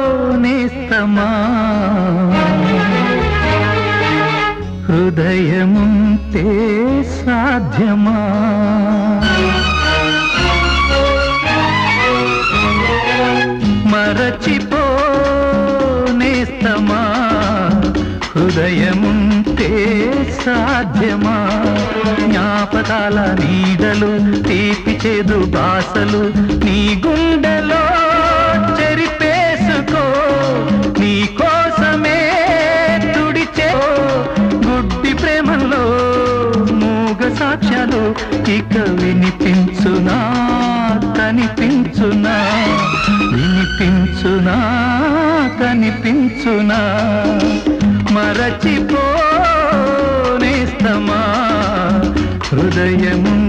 మరచిపోనేస్తమా హృదయముంతే సాధ్యమా? హృదయముంటే సాధ్యమా? జ్ఞాపకాల నీడలు తీపి చేదు బాసలు నీ గుండెలో చెరిపేసుకో. నీ కోసమే తుడిచే. గుడ్డి ప్రేమలో మూగ సాక్ష్యాలు ఇక వినిపించునా? కనిపించునా వినిపించునా? కనిపించునా మరచిపోనేస్తమా? హృదయము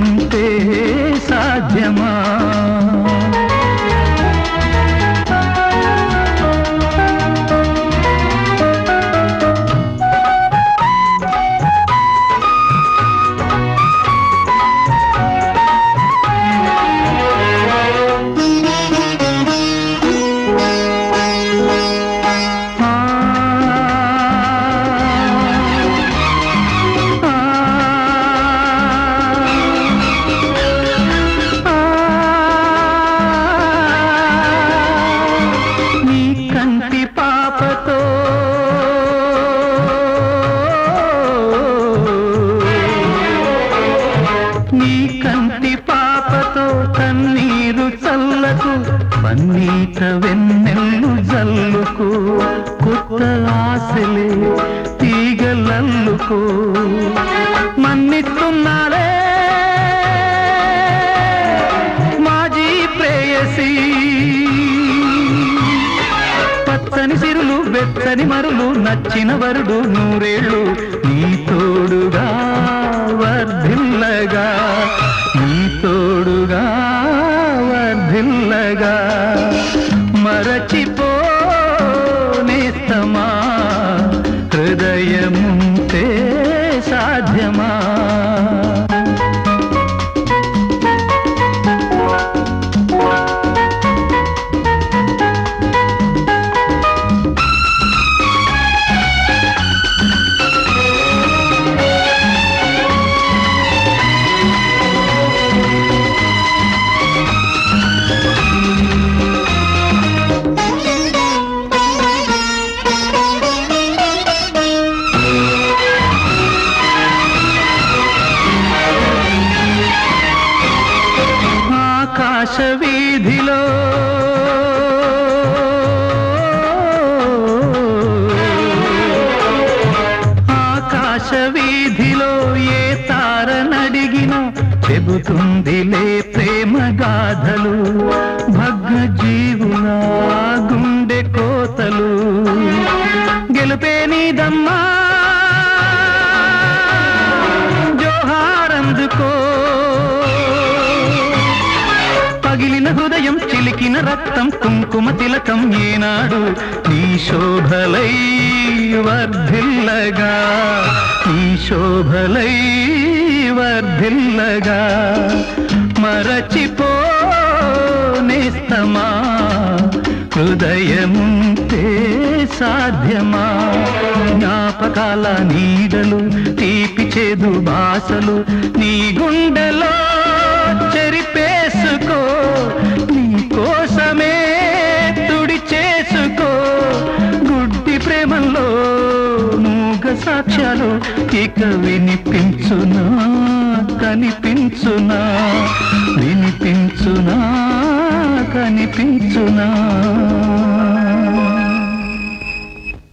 పాపతో కన్నీరు చల్లకు పన్నీత వెన్నెల్లు జల్లుకు కొత్త ఆశలే తీగలల్లుకో. మన్నిస్తున్నారే మాజీ ప్రేయసి. పచ్చని సిరులు వెచ్చని మరులు నచ్చిన వరుడు నూరేళ్ళు. నీ మరచిపోనేస్తమా హృదయముంటే సాధ్యమా? ఆకాశ వీధిలో హృదయం రక్తం కుంకుమ తిలకం ఏనాడు నీ శోభలై వర్ధిల్లగా. నీ శోభలై వర్ధిల్లగా. మరచిపో మరచిపోనేస్తమా హృదయముంటే సాధ్యమా. జ్ఞాపకాల నీడలు తీపి చేదు బాసలు నీ గుండెలో సాక్ష్యాలు ఇక వినిపించునా కనిపించునా వినిపించునా కనిపించునా.